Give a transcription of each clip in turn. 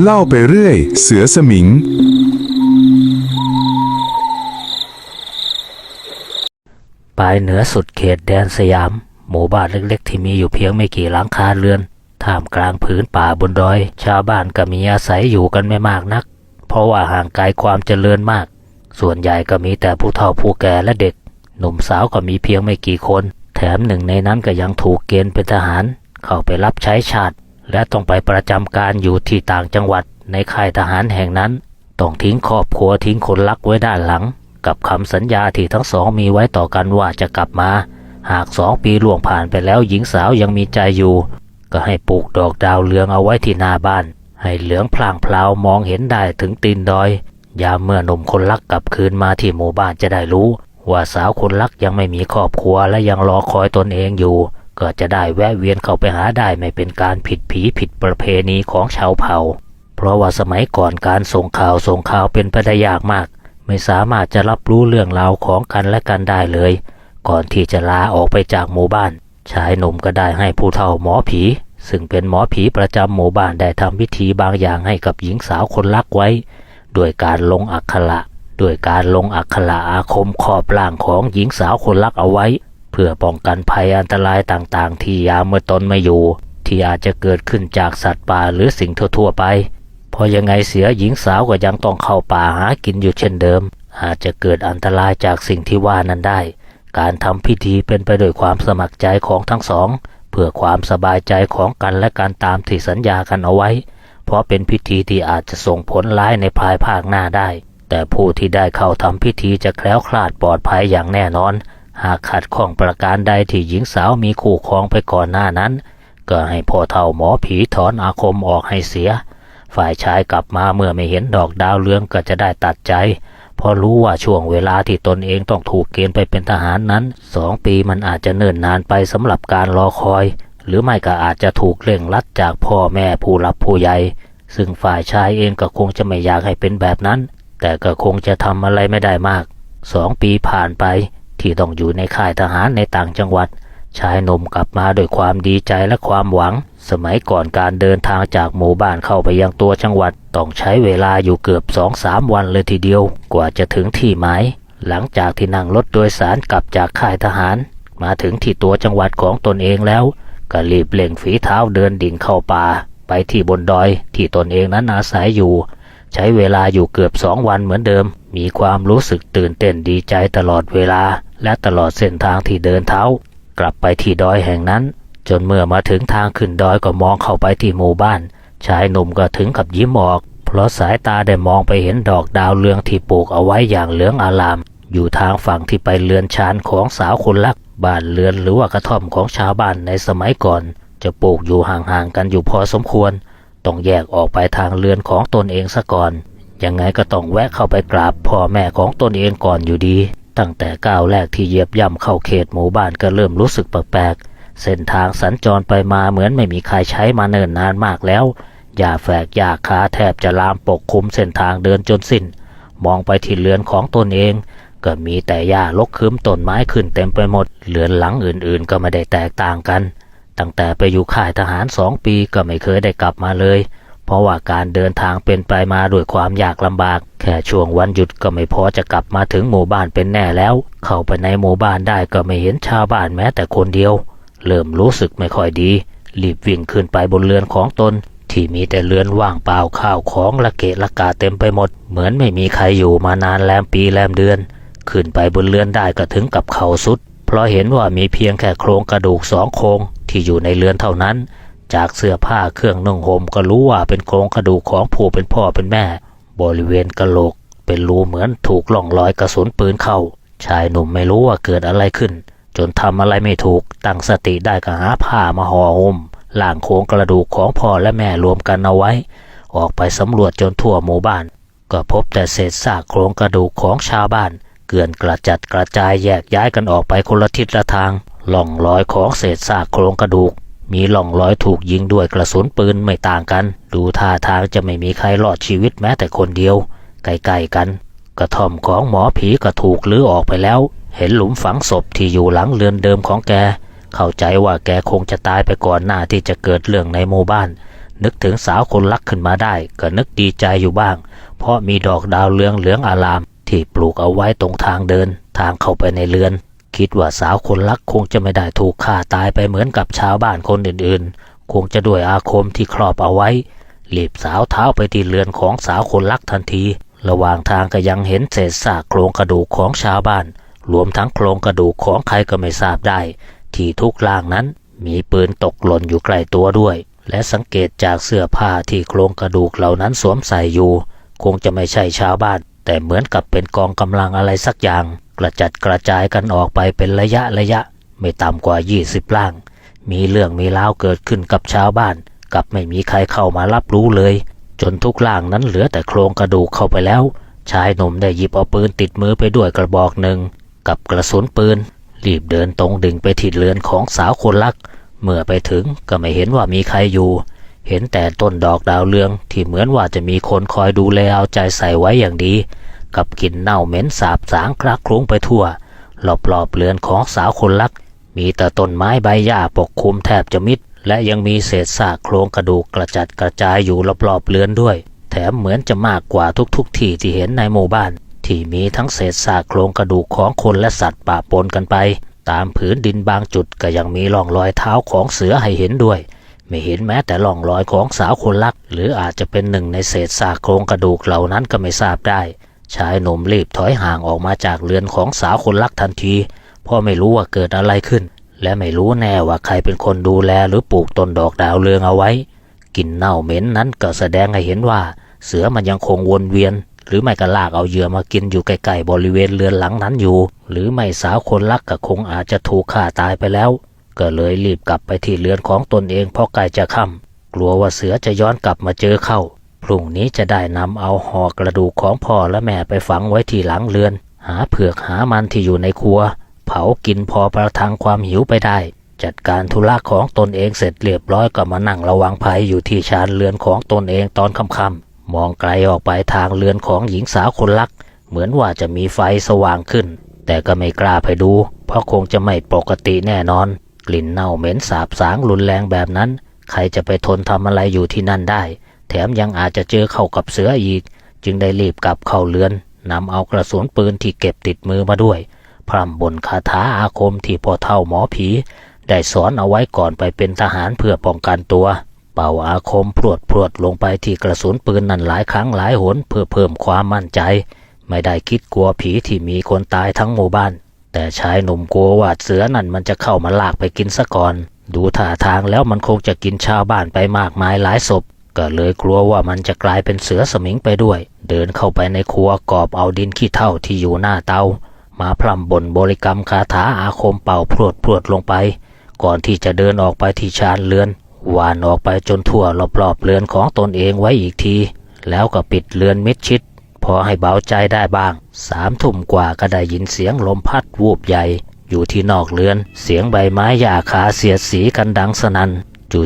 เล่าไปเรื่อย เสือสมิงปลายเหนือสุดเขตแดนสยาม หมู่บ้านเล็กๆ ที่มีอยู่เพียงไม่กี่หลังคาเรือน ท่ามกลางผืนป่าบนดอย ชาวบ้านก็มีอาศัยอยู่กันไม่มากนัก เพราะว่าห่างไกลความเจริญมาก ส่วนใหญ่ก็มีแต่ผู้เฒ่าผู้แก่และเด็ก หนุ่มสาวก็มีเพียงไม่กี่คน แถมหนึ่งในนั้นก็ยังถูกเกณฑ์เป็นทหาร เข้าไปรับใช้ชาติ และต้องไปประจำการอยู่ที่ต่างจังหวัดในค่ายทหารแห่งนั้น ต้องทิ้งครอบครัวทิ้งคนรักไว้ด้านหลัง กับคำสัญญาที่ทั้งสองมีไว้ต่อกันว่าจะกลับมา หากสองปีล่วงผ่านไปแล้วหญิงสาวยังมีใจอยู่ ก็ให้ปลูกดอกดาวเรืองเอาไว้ที่หน้าบ้าน ให้เหลืองพลางพลาวมองเห็นได้ถึงตีนดอย ยามเมื่อหนุ่มคนรักกลับคืนมาที่หมู่บ้านจะได้รู้ ว่าสาวคนรักยังไม่มีครอบครัวและยังรอคอยตนเองอยู่ ก็จะได้แวะเวียนเข้าไปหาได้ไม่เป็นการผิดผีผิดประเพณีของชาวเผ่า เพราะว่าสมัยก่อนการส่งข่าวส่งข่าวเป็นไปได้ยากมาก ไม่สามารถจะรับรู้เรื่องราวของกันและกันได้เลย ก่อนที่จะลาออกไปจากหมู่บ้าน ชายหนุ่มก็ได้ให้ผู้เฒ่าหมอผี ซึ่งเป็นหมอผีประจำหมู่บ้านได้ทำพิธีบางอย่างให้กับหญิงสาวคนรักไว้ด้วยการลงอักขระด้วยการลงอักขระอาคมขอบร่างของหญิงสาวคนรักเอาไว้ เพื่อป้องกันภัยอันตรายต่างๆ ที่ยามเมื่อตนไม่อยู่ ที่อาจจะเกิดขึ้นจากสัตว์ป่าหรือสิ่งทั่วๆไปพราะยังไงเสียหญิงสาวก็ยังต้องเข้าป่าหากินอยู่เช่นเดิม อาจจะเกิดอันตรายจากสิ่งที่ว่านั้นได้ การทำพิธีเป็นไปด้วยความสมัครใจของทั้งสอง เพื่อความสบายใจของกันและกันตามที่สัญญากันเอาไว้ เพราะเป็นพิธีที่อาจจะส่งผลร้ายในภายภาคหน้าได้ แต่ผู้ที่ได้เข้าทำพิธีจะแคล้วคลาดปลอดภัยอย่างแน่นอน หากขัดข้องประการใดที่หญิงสาวมีคู่ครองไปก่อนหน้านั้น ก็ให้พ่อเฒ่าหมอผีถอนอาคมออกให้เสีย ฝ่ายชายกลับมาเมื่อไม่เห็นดอกดาวเรืองก็จะได้ตัดใจ เพราะรู้ว่าช่วงเวลาที่ตนเองต้องถูกเกณฑ์ไปเป็นทหารนั้นสองปีมันอาจจะเนิ่นนานไปสำหรับการรอคอย หรือไม่ก็อาจจะถูกเร่งรัดจากพ่อแม่ผู้รับผู้ใหญ่ซึ่งฝ่ายชายเองก็คงจะไม่อยากให้เป็นแบบนั้น แต่ก็คงจะทำอะไรไม่ได้มาก สองปีผ่านไป ที่ต้องอยู่ในค่ายทหารในต่างจังหวัด ชายหนุ่มกลับมาด้วยความดีใจและความหวัง สมัยก่อนการเดินทางจากหมู่บ้านเข้าไปยังตัวจังหวัด ต้องใช้เวลาอยู่เกือบสองสามวันเลยทีเดียว กว่าจะถึงที่หมาย หลังจากที่นั่งรถโดยสารกลับจากค่ายทหาร มาถึงที่ตัวจังหวัดของตนเองแล้วก็รีบเล่งฝีเท้าเดินดิ่งเข้าป่าไปที่บนดอยที่ตนเองนั้นอาศัยอยู่ ใช้เวลาอยู่เกือบสองวันเหมือนเดิม มีความรู้สึกตื่นเต้นดีใจตลอดเวลา และตลอดเส้นทางที่เดินเท้า กลับไปที่ดอยแห่งนั้น จนเมื่อมาถึงทางขึ้นดอยก็มองเข้าไปที่หมู่บ้าน ชายหนุ่มก็ถึงกับยิ้มออก เพราะสายตาได้มองไปเห็นดอกดาวเรืองที่ปลูกเอาไว้อย่างเหลืองอาราม อยู่ทางฝั่งที่ไปเรือนชานของสาวคนรักบ้านเรือนหรือว่ากระท่อมของชาวบ้านในสมัยก่อน จะปลูกอยู่ห่างๆกันอยู่พอสมควร ต้องแยกออกไปทางเรือนของตนเองซะก่อน ยังไงก็ต้องแวะเข้าไปกราบพ่อแม่ของตนเองก่อนอยู่ดี ตั้งแต่ก้าวแรกที่เหยียบย่ำเข้าเขตหมู่บ้านก็เริ่มรู้สึกแปลกๆ เส้นทางสัญจรไปมาเหมือนไม่มีใครใช้มาเนิ่นนานมากแล้วหญ้าแฝกหญ้าคาแทบจะลามปกคลุมเส้นทางเดินจนสิ้น มองไปที่เรือนของตนเองก็มีแต่หญ้ารกคืมต้นไม้ขึ้นเต็มไปหมด เรือนหลังอื่นๆ ก็ไม่ได้แตกต่างกัน ตั้งแต่ไปอยู่ค่ายทหารสองปีก็ไม่เคยได้กลับมาเลย เพราะว่าการเดินทางเป็นไปมาด้วยความยากลำบาก แค่ช่วงวันหยุดก็ไม่พอจะกลับมาถึงหมู่บ้านเป็นแน่แล้ว เข้าไปในหมู่บ้านได้ก็ไม่เห็นชาวบ้านแม้แต่คนเดียว เริ่มรู้สึกไม่ค่อยดี รีบวิ่งขึ้นไปบนเรือนของตน ที่มีแต่เรือนว่างเปล่าข้าวของละเกะละกาเต็มไปหมด เหมือนไม่มีใครอยู่มานานแลมปีแลมเดือน ขึ้นไปบนเรือนได้ก็ถึงกับเข่าสุด เพราะเห็นว่ามีเพียงแค่โครงกระดูกสองโครง ที่อยู่ในเรือนเท่านั้น จากเสื้อผ้าเครื่องนุ่งห่มก็รู้ว่าเป็นโครงกระดูกของผู้เป็นพ่อเป็นแม่ บริเวณกะโหลก เป็นรูเหมือนถูกล่องรอยกระสุนปืนเข้า ชายหนุ่มไม่รู้ว่าเกิดอะไรขึ้น จนทำอะไรไม่ถูกตั้งสติได้ก็หาผ้ามาห่อหุ้มล่างโครงกระดูกของพ่อและแม่รวมกันเอาไว้ ออกไปสำรวจจนทั่วหมู่บ้าน ก็พบแต่เศษซากโครงกระดูกของชาวบ้าน เกลื่อนกระจัดกระจายแยกย้ายกันออกไปคนละทิศละทาง ล่องรอยของเศษซากโครงกระดูก มีร่องรอยถูกยิงด้วยกระสุนปืนไม่ต่างกัน ดูท่าทางจะไม่มีใครรอดชีวิตแม้แต่คนเดียว ใกล้ๆกัน กระท่อมของหมอผีก็ถูกลื้อออกไปแล้ว เห็นหลุมฝังศพที่อยู่หลังเรือนเดิมของแก เข้าใจว่าแกคงจะตายไปก่อนหน้าที่จะเกิดเรื่องในหมู่บ้าน นึกถึงสาวคนรักขึ้นมาได้ ก็นึกดีใจอยู่บ้าง เพราะมีดอกดาวเรืองเหลืองอารามที่ปลูกเอาไว้ตรงทางเดินทางเข้าไปในเรือน คิดว่าสาวคนรักคงจะไม่ได้ถูกฆ่าตายไปเหมือนกับชาวบ้านคนอื่นๆ คงจะด้วยอาคมที่ครอบเอาไว้รีบสาวเท้าไปที่เรือนของสาวคนรักทันที ระหว่างทางก็ยังเห็นเศษซากโครงกระดูกของชาวบ้าน รวมทั้งโครงกระดูกของใครก็ไม่ทราบได้ ที่ทุกล่างนั้นมีปืนตกหล่นอยู่ใกล้ตัวด้วย และสังเกตจากเสื้อผ้าที่โครงกระดูกเหล่านั้นสวมใส่อยู่ คงจะไม่ใช่ชาวบ้าน แต่เหมือนกับเป็นกองกำลังอะไรสักอย่าง กระจัดกระจายกันออกไปเป็นระยะระยะ ไม่ต่ำกว่า 20ล่าง มีเรื่องมีราวเกิดขึ้นกับชาวบ้าน กับไม่มีใครเข้ามารับรู้เลย จนทุกล่างนั้นเหลือแต่โครงกระดูกเข้าไปแล้ว ชายหนุ่มได้หยิบเอาปืนติดมือไปด้วยกระบอกหนึ่ง กับกระสุนปืน รีบเดินตรงดึงไปที่เรือนของสาวคนรัก เมื่อไปถึงก็ไม่เห็นว่ามีใครอยู่ เห็นแต่ต้นดอกดาวเรืองที่เหมือนว่าจะมีคนคอยดูแลเอาใจใส่ไว้อย่างดี กับกลิ่นเน่าเหม็นสาบสางคลักคลุ้งไปทั่วรอบๆเรือนของสาวคนรัก มีแต่ต้นไม้ใบหญ้าปกคลุมแทบจะมิด และยังมีเศษซากโครงกระดูกกระจัดกระจายอยู่รอบๆเรือนด้วย แถมเหมือนจะมากกว่าทุกๆ ที่ที่เห็นในหมู่บ้าน ที่มีทั้งเศษซากโครงกระดูกของคนและสัตว์ป่าปนกันไป ตามผืนดินบางจุดก็ยังมีร่องรอยเท้าของเสือให้เห็นด้วย ไม่เห็นแม้แต่ร่องรอยของสาวคนรัก หรืออาจจะเป็นหนึ่งในเศษซากโครงกระดูกเหล่านั้นก็ไม่ทราบได้ ชายหนุ่มรีบถอยห่างออกมาจากเรือนของสาวคนรักทันที เพราะไม่รู้ว่าเกิดอะไรขึ้น และไม่รู้แน่ว่าใครเป็นคนดูแลหรือปลูกต้นดอกดาวเรืองเอาไว้กลิ่นเน่าเหม็นนั้นก็แสดงให้เห็นว่า เสือมันยังคงวนเวียน หรือไม่ก็ลากเอาเหยื่อมากินอยู่ใกล้ๆบริเวณเรือนหลังนั้นอยู่ หรือไม่สาวคนรักก็คงอาจจะถูกฆ่าตายไปแล้ว ก็เลยรีบกลับไปที่เรือนของตนเองเพราะใกล้จะค่ำกลัวว่าเสือจะย้อนกลับมาเจอเข้า พรุ่งนี้จะได้นำเอาห่อกระดูกของพ่อและแม่ไปฝังไว้ที่หลังเรือน หาเผือกหามันที่อยู่ในครัว เผากินพอประทังความหิวไปได้ จัดการธุระของตนเองเสร็จเรียบร้อยก็มานั่งระวังภัยอยู่ที่ชานเรือนของตนเองตอนค่ำๆมองไกลออกไปทางเรือนของหญิงสาวคนรัก เหมือนว่าจะมีไฟสว่างขึ้น แต่ก็ไม่กล้าไปดู เพราะคงจะไม่ปกติแน่นอน กลิ่นเน่าเหม็นสาบสางรุนแรงแบบนั้น ใครจะไปทนทำอะไรอยู่ที่นั่นได้ แถมยังอาจจะเจอเข้ากับเสืออีก จึงได้รีบกลับเข้าเรือนนำเอากระสุนปืนที่เก็บติดมือมาด้วย พร่ำบนคาถาอาคมที่พ่อเท่าหมอผี ได้สอนเอาไว้ก่อนไปเป็นทหารเพื่อป้องกันตัว เป่าอาคมพรวดพรวดลงไปที่กระสุนปืนนั่นหลายครั้งหลายหนเพื่อเพิ่มความมั่นใจ ไม่ได้คิดกลัวผีที่มีคนตายทั้งหมู่บ้าน แต่ชายหนุ่มกลัวว่าเสือนั่นมันจะเข้ามาลากไปกินซะก่อน ดูท่าทางแล้วมันคงจะกินชาวบ้านไปมากมายหลายศพ ก็เลยกลัวว่ามันจะกลายเป็นเสือสมิงไปด้วย เดินเข้าไปในครัวกอบเอาดินขี้เถ้าที่อยู่หน้าเตา มาพร่ำบนบริกรรมคาถาอาคมเป่าพรวดพรวดลงไป ก่อนที่จะเดินออกไปที่ชานเรือนหวานออกไปจนทั่วรอบๆเรือนของตนเองไว้อีกที แล้วก็ปิดเรือนมิดชิด พอให้เบาใจได้บ้าง สามทุ่มกว่าก็ได้ยินเสียงลมพัดวูบใหญ่ อยู่ที่นอกเรือน เสียงใบไม้หญ้าขาเสียดสีกันดังสนัน่น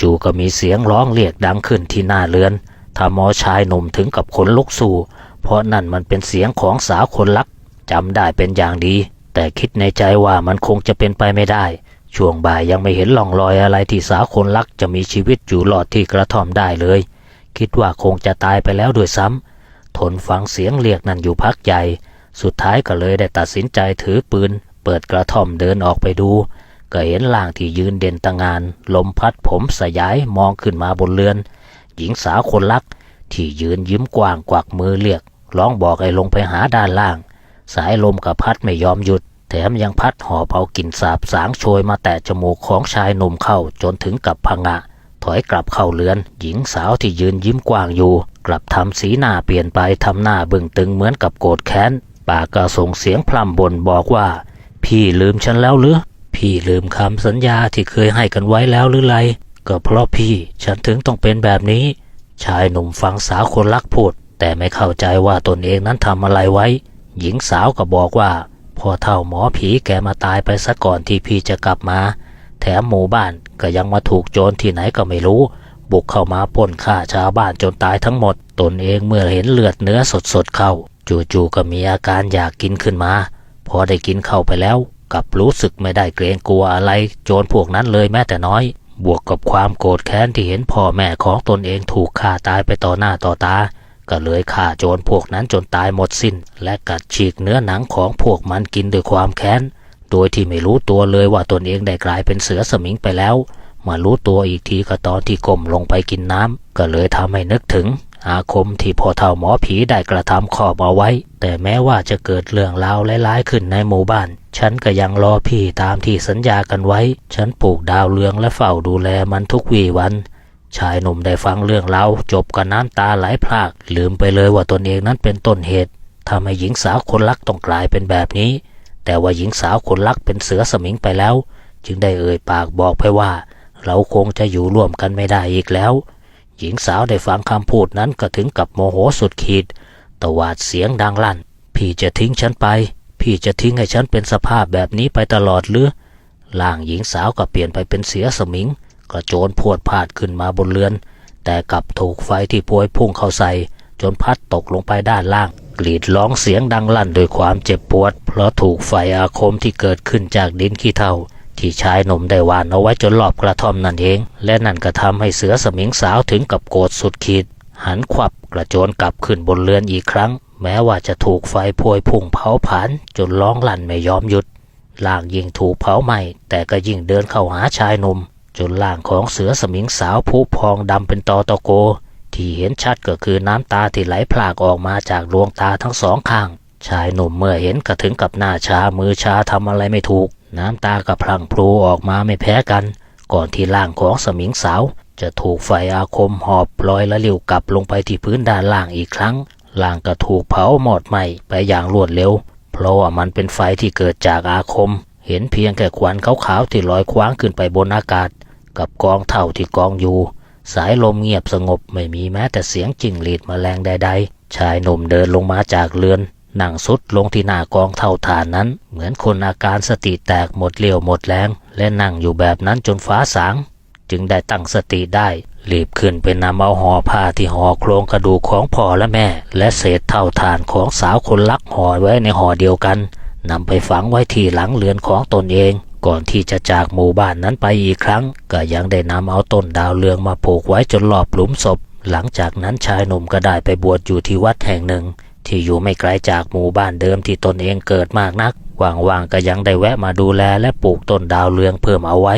จู่ๆก็มีเสียงร้องเรียกดังขึ้นที่หน้าเรือนทำหมอชายหนุ่มถึงกับขนลุกสู้ เพราะนั่นมันเป็นเสียงของสาวคนรักจำได้เป็นอย่างดี แต่คิดในใจว่ามันคงจะเป็นไปไม่ได้ ช่วงบ่ายยังไม่เห็นร่องรอยอะไรที่สาวคนรักจะมีชีวิตอยู่หลอดที่กระท่อมได้เลย คิดว่าคงจะตายไปแล้วด้วยซ้ำ ทนฟังเสียงเรียกนั่นอยู่พักใหญ่ สุดท้ายก็เลยได้ตัดสินใจถือปืน เปิดกระท่อมเดินออกไปดู ก็เห็นล่างที่ยืนเด่นตะงาน ลมพัดผมสยายมองขึ้นมาบนเรือน หญิงสาวคนรัก ที่ยืนยิ้มกว้างกวักมือเรียก ร้องบอกให้ลงไปหาด้านล่าง สายลมกับพัดไม่ยอมหยุด แถมยังพัดห่อเอากลิ่นสาบสางโชยมาแตะจมูกของชายหนุ่มเข้าจนถึงกับพังะถอยกลับเข้าเรือน หญิงสาวที่ยืนยิ้มกว้างอยู่ กลับทำสีหน้าเปลี่ยนไปทำหน้าบึ้งตึงเหมือนกับโกรธแค้นปากก็ส่งเสียงพร่ำบ่นบอกว่า พี่ลืมฉันแล้วหรือพี่ลืมคำสัญญาที่เคยให้กันไว้แล้วหรือไร ก็เพราะพี่ฉันถึงต้องเป็นแบบนี้ ชายหนุ่มฟังสาวคนรักพูด แต่ไม่เข้าใจว่าตนเองนั้นทำอะไรไว้ หญิงสาวก็บอกว่าพ่อเท่าหมอผีแกมาตายไปซะก่อนที่พี่จะกลับมา แถมหมู่บ้านก็ยังมาถูกโจรที่ไหนก็ไม่รู้ บุกเข้ามาปล้นฆ่าชาวบ้านจนตายทั้งหมด ตนเองเมื่อเห็นเลือดเนื้อสดๆเข้า จู่ๆก็มีอาการอยากกินขึ้นมา พอได้กินเข้าไปแล้วกับรู้สึกไม่ได้เกรงกลัวอะไร โจรพวกนั้นเลยแม้แต่น้อย บวกกับความโกรธแค้นที่เห็นพ่อแม่ของตนเองถูกฆ่าตายไปต่อหน้าต่อตา ก็เลยฆ่าโจรพวกนั้นจนตายหมดสิ้น และกัดฉีกเนื้อหนังของพวกมันกินด้วยความแค้น โดยที่ไม่รู้ตัวเลยว่าตนเองได้กลายเป็นเสือสมิงไปแล้ว มารู้ตัวอีกทีก็ตอนที่ก้มลงไปกินน้ำก็เลยทำให้นึกถึง อาคมที่พ่อเฒ่าหมอผีได้กระทำขอบเอาไว้ แต่แม้ว่าจะเกิดเรื่องราวร้ายๆขึ้นในหมู่บ้าน ฉันก็ยังรอพี่ตามที่สัญญากันไว้ ฉันปลูกดาวเรืองและเฝ้าดูแลมันทุกวี่วันชายหนุ่มได้ฟังเรื่องเราจบกับน้ำตาไหลพราก ลืมไปเลยว่าตนเองนั้นเป็นต้นเหตุทำให้หญิงสาวคนรักต้องกลายเป็นแบบนี้ แต่ว่าหญิงสาวคนรักเป็นเสือสมิงไปแล้ว จึงได้เอ่ยปากบอกไปว่า เราคงจะอยู่ร่วมกันไม่ได้อีกแล้ว หญิงสาวได้ฟังคำพูดนั้นก็ถึงกับโมโหสุดขีดตวาดเสียงดังลั่น พี่จะทิ้งฉันไป พี่จะทิ้งให้ฉันเป็นสภาพแบบนี้ไปตลอดหรือล่างหญิงสาวก็เปลี่ยนไปเป็นเสือสมิงกระโจนพรวดพาดขึ้นมาบนเรือน แต่กลับถูกไฟที่พวยพุ่งเข้าใส่ จนพัดตกลงไปด้านล่าง กรีดร้องเสียงดังลั่นด้วยความเจ็บปวด เพราะถูกไฟอาคมที่เกิดขึ้นจากดินขี้เถ้า ที่ชายหนุ่มได้วานเอาไว้จนรอบกระท่อมนั่นเอง และนั่นก็ทำให้เสือสมิงสาวถึงกับโกรธสุดขีด หันขวับกระโจนกลับขึ้นบนเรือนอีกครั้ง แม้ว่าจะถูกไฟพวยพุ่งเผาผลาญจนร้องลั่นไม่ยอมหยุดล่างยิ่งถูกเผาไหม้แต่ก็ยิ่งเดินเข้าหาชายหนุ่ม จนล่างของเสือสมิงสาวผุพองดำเป็นตอตะโก ที่เห็นชัดก็คือน้ำตาที่ไหลพรากออกมาจากดวงตาทั้งสองข้าง ชายหนุ่มเมื่อเห็นก็ถึงกับหน้าชามือชาทำอะไรไม่ถูก น้ำตากับพลังพลูออกมาไม่แพ้กัน ก่อนที่ร่างของสมิงสาว จะถูกไฟอาคมหอบลอยและเลิ้วกลับลงไปที่พื้นด้านล่างอีกครั้งล่างก็ถูกเผาหมดไหม้ไปอย่างรวดเร็ว เพราะว่ามันเป็นไฟที่เกิดจากอาคม เห็นเพียงแค่ควันขาวๆที่ลอยคว้างขึ้นไปบนอากาศ กับกองเท่าที่กองอยู่ สายลมเงียบสงบไม่มีแม้แต่เสียงจิ้งหรีดแมลงใด ๆ ชายหนุ่มเดินลงมาจากเรือน นั่งสุดลงที่หน้ากองเท่าฐานนั้น เหมือนคนอาการสติแตกหมดเรี่ยวหมดแรง และนั่งอยู่แบบนั้นจนฟ้าสาง จึงได้ตั้งสติได้รีบขึ้นไปนำเอาห่อผ้าที่ห่อโครงกระดูกของพ่อและแม่ และเศษเท่าฐานของสาวคนรักห่อไว้ในห่อเดียวกันนำไปฝังไว้ที่หลังเรือนของตนเอง ก่อนที่จะจากหมู่บ้านนั้นไปอีกครั้ง ก็ยังได้นำเอาต้นดาวเรืองมาผูกไว้จนรอบหลุมศพ หลังจากนั้นชายหนุ่มก็ได้ไปบวชอยู่ที่วัดแห่งหนึ่ง ที่อยู่ไม่ไกลจากหมู่บ้านเดิมที่ตนเองเกิดมากนัก ว่างๆก็ยังได้แวะมาดูแลและปลูกต้นดาวเรืองเพิ่มเอาไว้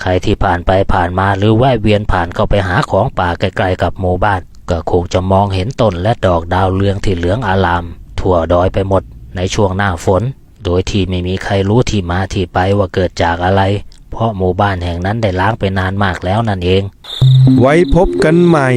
ใครที่ผ่านไปผ่านมาหรือแวะเวียนผ่านเข้าไปหาของป่าไกลๆกับหมู่บ้าน ก็คงจะมองเห็นต้นและดอกดาวเรืองที่เหลืองอาราม ทั่วดอยไปหมดในช่วงหน้าฝน โดยที่ไม่มีใครรู้ที่มาที่ไปว่าเกิดจากอะไร เพราะหมู่บ้านแห่งนั้นได้ล้างไปนานมากแล้วนั่นเอง ไว้พบกันใหม่